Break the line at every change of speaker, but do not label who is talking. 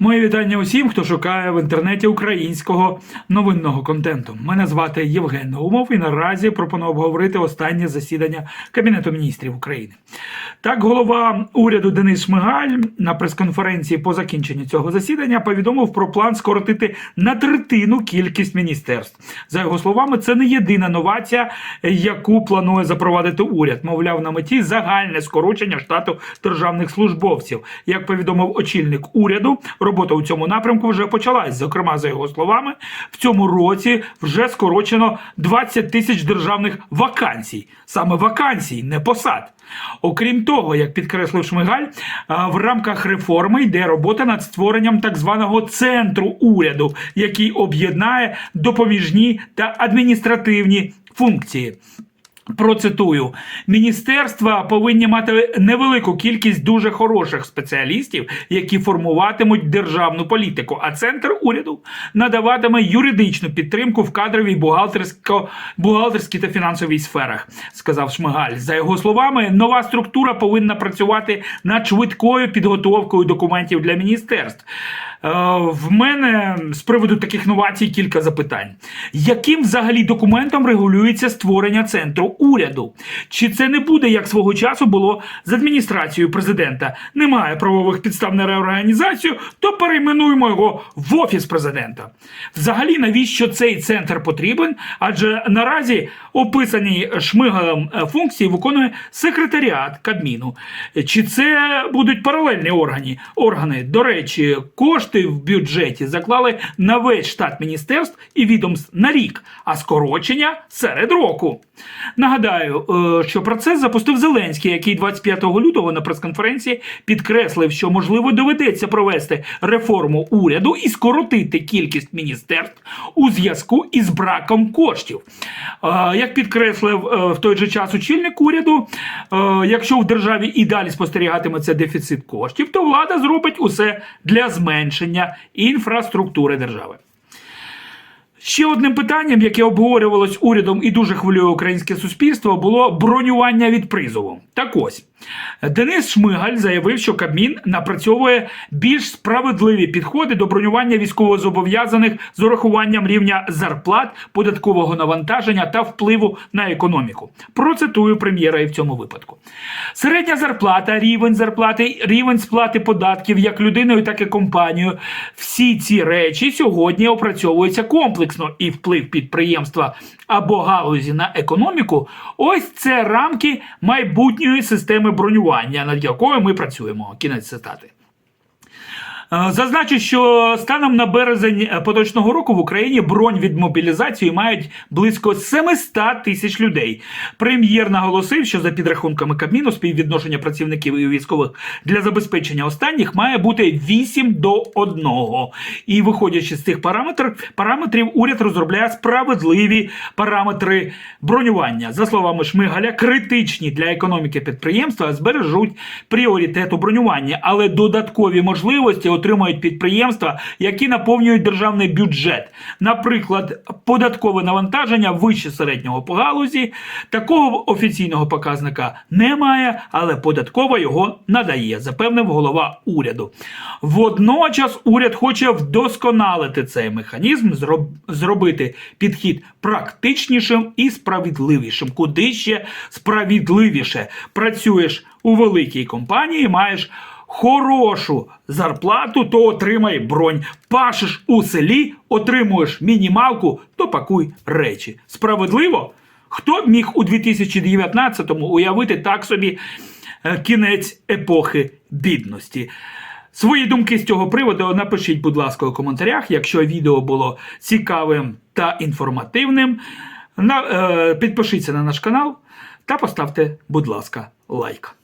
Моє вітання усім, хто шукає в інтернеті українського новинного контенту. Мене звати Євген Наумов і наразі пропоную обговорити останнє засідання Кабінету міністрів України. Так, голова уряду Денис Шмигаль на прес-конференції по закінченню цього засідання повідомив про план скоротити на третину кількість міністерств. За його словами, це не єдина новація, яку планує запровадити уряд. Мовляв, на меті загальне скорочення штату державних службовців. Як повідомив очільник уряду, робота у цьому напрямку вже почалась. Зокрема, за його словами, в цьому році вже скорочено 20 тисяч державних вакансій, саме вакансій, не посад. Окрім того, як підкреслив Шмигаль, в рамках реформи йде робота над створенням так званого центру уряду, який об'єднає допоміжні та адміністративні функції. Процитую, міністерства повинні мати невелику кількість дуже хороших спеціалістів, які формуватимуть державну політику. А центр уряду надаватиме юридичну підтримку в кадровій бухгалтерсько бухгалтерській та фінансовій сферах, сказав Шмигаль. За його словами, нова структура повинна працювати над швидкою підготовкою документів для міністерств. Е, В мене з приводу таких новацій кілька запитань. Яким взагалі документом регулюється створення центру уряду? Чи це не буде, як свого часу було з адміністрацією президента? Немає правових підстав на реорганізацію, то перейменуємо його в офіс президента. Взагалі, навіщо цей центр потрібен? Адже наразі описані шмигалем е, функції виконує секретаріат Кабміну. Чи це будуть паралельні органи? Органи, до речі, кошти в бюджеті заклали на весь штат міністерств і відомств на рік, а скорочення серед року. Нагадаю, е, що процес запустив Зеленський, який 25 лютого на прес-конференції підкреслив, що можливо доведеться провести реформу уряду і скоротити кількість міністерств у зв'язку із браком коштів. Е, Як підкреслив е, в той же час очільник уряду, якщо в державі і далі спостерігатиметься дефіцит коштів, то влада зробить усе для зменшення інфраструктури держави. Ще одним питанням, яке обговорювалось урядом і дуже хвилює українське суспільство, було бронювання від призову. Так ось Денис Шмигаль заявив, що Кабмін напрацьовує більш справедливі підходи до бронювання військовозобов'язаних з урахуванням рівня зарплат, податкового навантаження та впливу на економіку. Процитую прем'єра і в цьому випадку. Середня зарплата, рівень зарплати, рівень сплати податків як людиною, так і компанією. Всі ці речі сьогодні опрацьовуються комплексно і вплив підприємства або галузі на економіку. Ось це рамки майбутньої системи бронювання, над якою ми працюємо. Кінець цитати. Е, Зазначу, що станом на березень е, поточного року в Україні бронь від мобілізації мають близько 700 тисяч людей. Прем'єр наголосив, що за підрахунками Кабміну співвідношення працівників і військових для забезпечення останніх має бути 8 до 1. І виходячи з цих параметрів, параметрів, уряд розробляє справедливі параметри бронювання. За словами Шмигаля, критичні для економіки підприємства збережуть пріоритет у бронюванні, але додаткові можливості отримують підприємства, які наповнюють державний бюджет. Наприклад, податкове навантаження вище середнього по галузі. Такого офіційного показника немає, але податкова його надає, запевнив голова уряду. Водночас уряд хоче вдосконалити цей механізм, зробити підхід практичнішим і справедливішим. Куди ще справедливіше працюєш у великій компанії, маєш хорошу зарплату, то отримай бронь. Пашеш у селі, отримуєш мінімалку, то пакуй речі. Справедливо? Хто б міг у 2019-му уявити так собі е, кінець епохи бідності? Свої думки з цього приводу напишіть, будь ласка, у коментарях. Якщо відео було цікавим та інформативним, на, е, підпишіться на наш канал та поставте, будь ласка, лайк.